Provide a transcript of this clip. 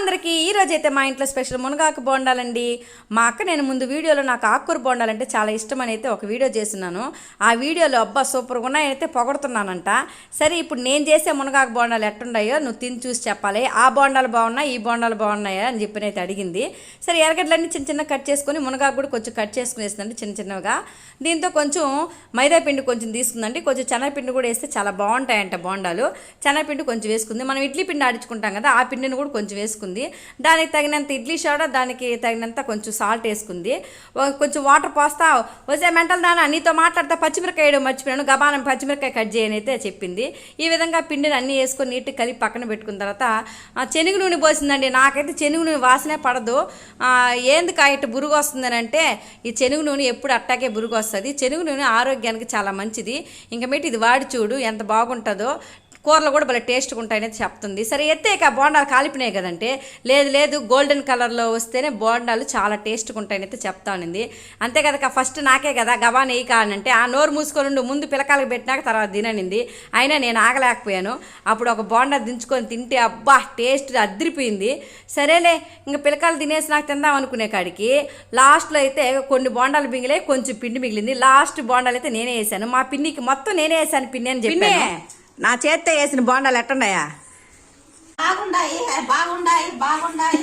అందరికీ ఈ రోజు అయితే మా ఇంట్లో స్పెషల్ మునగాకు బోండాలండి. మా అక్క నేను ముందు వీడియోలో నాకు ఆకుకూర బోండాలంటే చాలా ఇష్టం అని అయితే ఒక వీడియో చేస్తున్నాను. ఆ వీడియోలో అబ్బా సూపర్గా ఉన్నాయైతే పొగడుతున్నానంట. సరే ఇప్పుడు నేను చేసే మునగాకు బోండాలు ఎట్టున్నాయో నువ్వు తిని చూసి చెప్పాలి. ఆ బోండాలు బాగున్నాయి? ఈ బోండాలు బాగున్నాయా? అని చెప్పి అయితే అడిగింది. సరే ఎరగడ్లన్నీ చిన్న చిన్న కట్ చేసుకొని మునగాకు కూడా కొంచెం కట్ చేసుకునేస్తుందండి చిన్న చిన్నగా దీంతో కొంచెం మైదా పిండి కొంచెం తీసుకుందండి. కొంచెం శనగపిండి కూడా వేస్తే చాలా బాగుంటాయంట బోండాలు. శనగపిండి కొంచెం వేసుకుంది. మనం ఇడ్లీ పిండి ఆడించుకుంటాం కదా ఆ పిండిని కూడా కొంచెం వేసుకుంది. దానికి తగినంత ఇడ్లీ సోడా దానికి తగినంత కొంచెం సాల్ట్ వేసుకుంది. కొంచెం వాటర్ పోస్తా వచ్చే మెంటల్ దానా నీతో మాట్లాడితే పచ్చిమిరకాయ వేయడం మర్చిపోయాను గబానం పచ్చిమిరకాయ కట్ చేయని అయితే చెప్పింది. ఈ విధంగా పిండిని అన్నీ వేసుకొని నీట్గా కలిపి పక్కన పెట్టుకున్న తర్వాత శనగ నూనె పోసిందండి నాకైతే శనగ నూనె వాసనే పడదు. ఆ, ఏందుకు ఇటు బురుగు వస్తుందని అంటే ఈ శనగ నూనె ఎప్పుడు అట్టాకే బురుగు వస్తుంది. శనగ నూనె ఆరోగ్యానికి చాలా మంచిది. ఇంకా మీటి ఇది వాడి చూడు ఎంత బాగుంటుందో. కూరలు కూడా భలే టేస్ట్గా ఉంటాయనేది చెప్తుంది. సరే ఎత్తేక బోండాలు కాలిపినాయి కదంటే? లేదు లేదు గోల్డెన్ కలర్లో వస్తేనే బోండాలు చాలా టేస్ట్గా ఉంటాయనైతే అయితే అంతే కదా ఫస్ట్ నాకే కదా గబా నెయ్యి కానంటే ఆ నోరు మూసుకొని ముందు పిలకాలకు పెట్టినాక తర్వాత తిననింది. అయినా నేను ఆగలేకపోయాను. అప్పుడు ఒక బోండా దించుకొని తింటే అబ్బా టేస్ట్ అదిరిపోయింది. సరేలే ఇంకా పిలకాలు తినేసి నాకు తిందాం అనుకునే కాడికి లాస్ట్లో అయితే కొన్ని బోండాలు మిగిలే కొంచెం పిండి మిగిలింది. లాస్ట్ బోండాలు అయితే నేనే వేసాను. మా పిన్నికి మొత్తం నేనే వేసాను పిన్ని అని చెప్పి నా చేత్తో వేసిన బోండాలు ఎట్టున్నాయా? బాగుండాయి బాగుండాయి బాగుండాయి.